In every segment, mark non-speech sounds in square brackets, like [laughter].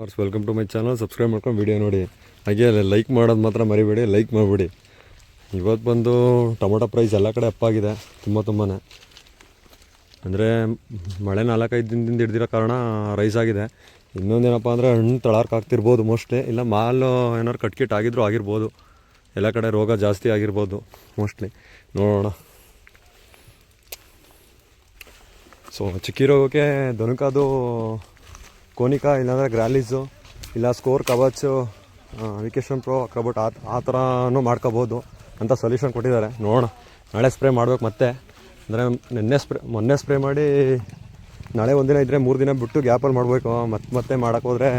ಫಾರ್ಸ್ welcome to my channel subscribe ಮಾಡ್ಕೊಂಡು video ನೋಡಿ. ಹಾಗೆ ಲೈಕ್ ಮಾಡೋದು ಮಾತ್ರ ಮರಿಬೇಡಿ ಲೈಕ್ ಮಾಡಿಬಿಡಿ. ಇವತ್ತು ಬಂದು ಟೊಮೊಟೊ ಪ್ರೈಸ್ ಎಲ್ಲ ಕಡೆ ಅಪ್ಪಾಗಿದೆ ತುಂಬ ತುಂಬಾ ಅಂದರೆ ಮಳೆ ನಾಲ್ಕೈದು ದಿನದಿಂದ ಹಿಡ್ದಿರೋ ಕಾರಣ ರೈಸ್ ಆಗಿದೆ. ಇನ್ನೊಂದೇನಪ್ಪ ಅಂದರೆ ಹಣ್ಣು ತಳಾರ್ಕ್ ಆಗ್ತಿರ್ಬೋದು ಮೋಸ್ಟ್ಲಿ ಇಲ್ಲ ಮಾಲು ಏನಾರು ಕಟ್ಕಿಟ್ ಆಗಿದ್ರು ಆಗಿರ್ಬೋದು. ಎಲ್ಲ ಕಡೆ ರೋಗ ಜಾಸ್ತಿ ಆಗಿರ್ಬೋದು ಮೋಸ್ಟ್ಲಿ ನೋಡೋಣ. ಸೊ ಚಿಕ್ಕಿ ರೋಗಕ್ಕೆ ದೊನಕದು ಕೋನಿಕಾ ಇಲ್ಲಾಂದರೆ ಗ್ರಾಲೀಸು, ಇಲ್ಲ ಸ್ಕೋರ್ ಕವಚು ವಿಕೇಶನ್ ಪ್ರೋ ಅಕ್ರಬೋಟ್ ಆ ಆ ಥರನೂ ಮಾಡ್ಕೋಬೋದು ಅಂತ ಸೊಲ್ಯೂಷನ್ ಕೊಟ್ಟಿದ್ದಾರೆ. ನೋಡೋಣ. ನಾಳೆ ಸ್ಪ್ರೇ ಮಾಡಬೇಕು ಮತ್ತೆ. ಅಂದರೆ ನಿನ್ನೆ ಸ್ಪ್ರೇ, ಮೊನ್ನೆ ಸ್ಪ್ರೇ ಮಾಡಿ ನಾಳೆ ಒಂದಿನ ಇದ್ದರೆ ಮೂರು ದಿನ ಬಿಟ್ಟು ಗ್ಯಾಪಲ್ಲಿ ಮಾಡಬೇಕು. ಮತ್ತೆ ಮತ್ತೆ ಮಾಡೋಕೆ ಹೋದರೆ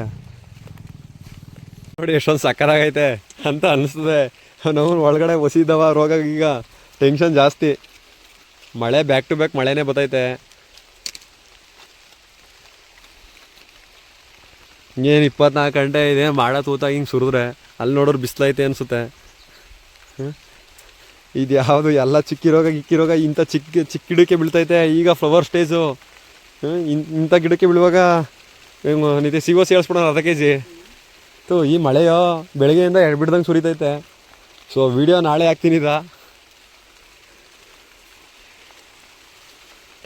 ನೋಡಿ ಎಷ್ಟೊಂದು ಸಕ್ಕರಾಗೈತೆ ಅಂತ ಅನಿಸ್ತದೆ. ನಾವು ಒಳಗಡೆ ಒಸಿದವ ರೋಗ ಈಗ ಟೆನ್ಷನ್ ಜಾಸ್ತಿ. ಮಳೆ ಬ್ಯಾಕ್ ಟು ಬ್ಯಾಕ್ ಮಳೆನೇ ಬರ್ತೈತೆ ಏನು ಇಪ್ಪತ್ನಾಲ್ಕು ಗಂಟೆ ಇದೆ ಮಾಡ ತೂತ ಹಿಂಗೆ ಸುರಿದ್ರೆ ಅಲ್ಲಿ ನೋಡೋರು ಬಿಸಿಲೈತೆ ಅನಿಸುತ್ತೆ. ಇದು ಯಾವುದು ಎಲ್ಲ ಚಿಕ್ಕಿರೋಗ ಇಕ್ಕಿರೋಗ ಇಂಥ ಚಿಕ್ಕ ಚಿಕ್ಕ ಗಿಡಕ್ಕೆ ಬೀಳ್ತೈತೆ ಈಗ ಫ್ಲವರ್ ಸ್ಟೇಜು ಇಂಥ ಗಿಡಕ್ಕೆ ಬೀಳುವಾಗ ನಿತ್ಯ ಸಿ ಒ ಸಿ ಹೇಳ್ಸ್ಬಿಡೋಣ ಅರ್ಧ ಕೆ ಜಿ ತು ಈ ಮಳೆಯೋ ಬೆಳಗ್ಗೆಯಿಂದ ಎಡ್ಬಿಡ್ದಂಗೆ ಸುರಿತೈತೆ. ಸೊ ವಿಡಿಯೋ ನಾಳೆ ಹಾಕ್ತೀನಿ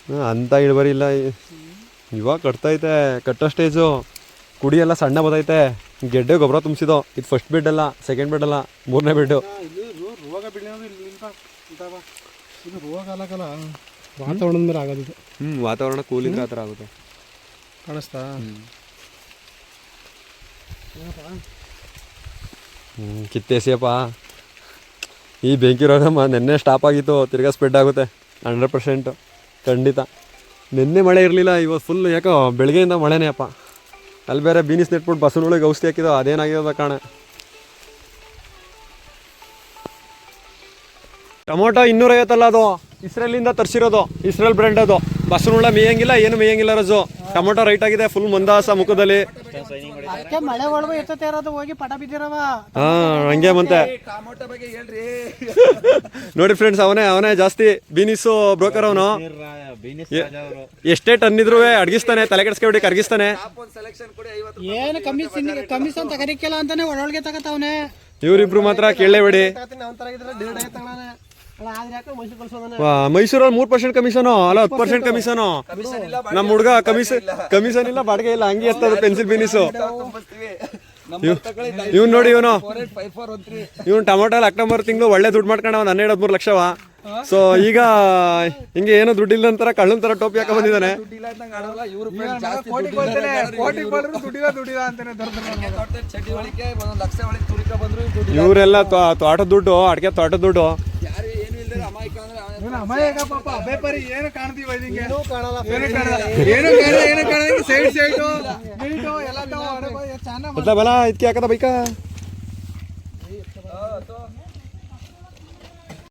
ಹ್ಮ್, ಅಂಥ ಇಲ್ಲ ಇವಾಗ ಕಟ್ತೈತೆ ಕಟ್ಟೋ ಸ್ಟೇಜು ಕುಡಿ ಎಲ್ಲ ಸಣ್ಣ ಬದೈತೆ. ಗೆಡ್ಡೆ ಗೊಬ್ಬರ ತುಂಬಿಸಿದೋ. ಇದು ಫಸ್ಟ್ ಬೆಡ್ ಅಲ್ಲ ಸೆಕೆಂಡ್ ಬೆಡ್ ಅಲ್ಲ ಮೂರನೇ ಬೆಡ್ ಇದು ರೋ- ರೋಗ ಬೆಳೆಯೋದು ಇಲ್ಲಿಂದ ಇದಾವ ಇದು ರೋಗ ಅಲ್ಲಕಲ್ಲ ವಾತಾವರಣದ ಮೇಲೆ ಆಗೋದು ಇದು. ಹ್ಞೂ ವಾತಾವರಣ ಕೂಲಿಂಗ್ ಆ ಥರ ಆಗುತ್ತೆ. ಕಾಣಿಸ್ತಾ? ಹ್ಞೂ ಕಿತ್ತೇಸಿಯಪ್ಪ. ಈ ಬೆಂಕಿ ರೋಗಮ್ಮ ನಿನ್ನೆ ಸ್ಟಾಪ್ ಆಗಿತ್ತು ತಿರ್ಗಾ ಸ್ಪ್ರೆಡ್ ಆಗುತ್ತೆ. ಹಂಡ್ರೆಡ್ ಪರ್ಸೆಂಟು ಖಂಡಿತ. ನಿನ್ನೆ ಮಳೆ ಇರಲಿಲ್ಲ ಇವತ್ತು ಫುಲ್ ಯಾಕೋ ಬೆಳಗ್ಗೆಯಿಂದ ಮಳೆನೇ ಅಪ್ಪ. ಅಲ್ಲಿ ಬೇರೆ ಬೀನಿಸ್ ನೆಟ್ಬಿಟ್ಟು ಬಸ್ಸಿನೊಳಗೆ ಔಷಧಿ ಹಾಕಿದೋ ಅದೇನಾಗಿರೋದ ಕಾಣ. ಟೊಮೊಟೊ ಇನ್ನೂರೈವತ್ತಲ್ಲ ಅದು, ಇಸ್ರೇಲಿಂದ ತರಿಸಿರೋದು, ಇಸ್ರೇಲ್ ಬ್ರ್ಯಾಂಡ್ ಅದು. ಬಸ್ಸಿನೊಳ ಮೇಯಂಗಿಲ್ಲ, ಏನು ಮೇಯಂಗಿಲ್ಲ ರಜು. ಟೊಮೊಟೊ ರೈಟ್ ಆಗಿದೆ ಫುಲ್ ಮಂದಾಸ ಮುಖದಲ್ಲಿ. ಅದಕ್ಕೆ ಮಳೆ ಒಳಗೆ ಎತ್ತತೆ ಇರೋದು ಹೋಗಿ ಪಟ ಬಿದ್ದಿರವ. ಹಾ ಹಂಗೆ ಮತ್ತೆ. [laughs] ನೋಡಿ ಫ್ರೆಂಡ್ಸ್ ಅವನೇ ಅವನೇ ಜಾಸ್ತಿ ಬೀನಿಸು ಬ್ರೋಕರ್ ಅವನು. ಎಷ್ಟೇ ಟನ್ ಇದ್ರು ಅಡ್ಗಿಸ್ತಾನೆ ತಲೆ ಕೆಡಿಸ್ಕೊಬಿಟ್ಟು ಕರ್ಗಿಸ್ತಾನೆ. ಏನು ಕಮಿಷನ್ ಕಮಿಷನ್ ತಗರಿಕ್ಕಿಲ್ಲ ಅಂತಾನೆ ಒಳೊಳಗೆ ತಗತಾವನೆ ಇವ್ರಿಬ್ರು ಮಾತ್ರ ಕೇಳಲೇಬೇಡಿ. ಮೈಸೂರಲ್ಲಿ ಮೂರ್ ಪರ್ಸೆಂಟ್ ಕಮಿಷನು ಅಲ್ಲ ಹತ್ತು ಪರ್ಸೆಂಟ್ ಕಮಿಷನು ನಮ್ಮ ಹುಡುಗ ಕಮಿಷನ್ ಕಮಿಷನ್ ಇಲ್ಲ. ಬಾಡಿಗೆ ಇಲ್ಲ ಹಂಗೆ ಇರ್ತದೆ ಪೆನ್ಸಿಲ್ ಬಿನಿಸು ಇವ್ನು ನೋಡಿ ಇವನು. ಇವ್ನು ಟೊಮೊಟೊ ಅಕ್ಟೋಬರ್ ತಿಂಗಳು ಒಳ್ಳೆ ದುಡ್ಡು ಮಾಡ್ಕೊಂಡು ಒಂದು ಹನ್ನೆರಡು ಹದಿಮೂರು ಲಕ್ಷವ. ಸೊ ಈಗ ಹಿಂಗೆ ಏನೋ ದುಡ್ಡಿಲ್ಲ ಅಂತಾರ ಕಳ್ಳನ್ ತರ ಟೋಪಿ ಹಾಕ ಬಂದಿದ್ದಾನೆ. ಇವರೆಲ್ಲ ತೋಟದ ದುಡ್ಡು ಅಡಿಕೆ ತೋಟದ ದುಡ್ಡು. ಏನು ಕಾಣ್ತೀವ ಏನು ಕಾಣಲ್ಲ ಏನು ಕಾಣಲ್ಲ. ಏನು ಕಾಣಲ್ಲ ಏನು ಕಾಣಲ್ಲ. ಸೈಡ್ ಸೈಡ್ ಎಲ್ಲ ಇದಕ್ಕೆ ಬೈಕ